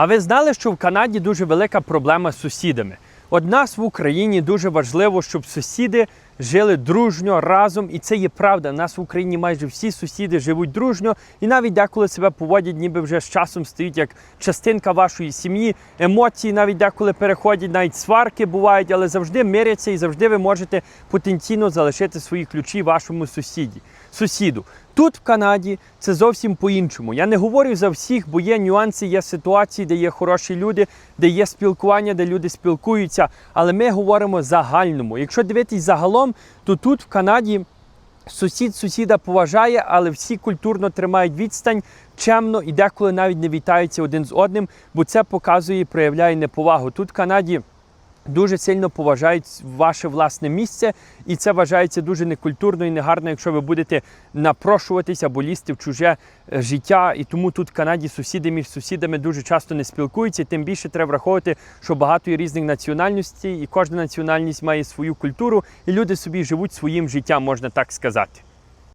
А ви знали, що в Канаді дуже велика проблема з сусідами? От в Україні дуже важливо, щоб сусіди жили дружньо разом, і це є правда. Нас в Україні майже всі сусіди живуть дружньо, і навіть деколи себе поводять, ніби вже з часом стають як частинка вашої сім'ї. Емоції навіть деколи переходять, навіть сварки бувають, але завжди миряться і завжди ви можете потенційно залишити свої ключі вашому сусіді, сусіду. Тут в Канаді це зовсім по-іншому. Я не говорю за всіх, бо є нюанси, є ситуації, де є хороші люди, де є спілкування, де люди спілкуються. Але ми говоримо загальному. Якщо дивитись загалом, то тут в Канаді сусід сусіда поважає, але всі культурно тримають відстань, чемно і деколи навіть не вітаються один з одним, бо це показує і проявляє неповагу. Тут в Канаді. Дуже сильно поважають ваше власне місце, і це вважається дуже некультурно і негарно, якщо ви будете напрошуватись або лізти в чуже е, життя. І тому тут в Канаді сусіди між сусідами дуже часто не спілкуються. Тим більше треба враховувати, що багато є різних національностей, і кожна національність має свою культуру, і люди собі живуть своїм життям, можна так сказати.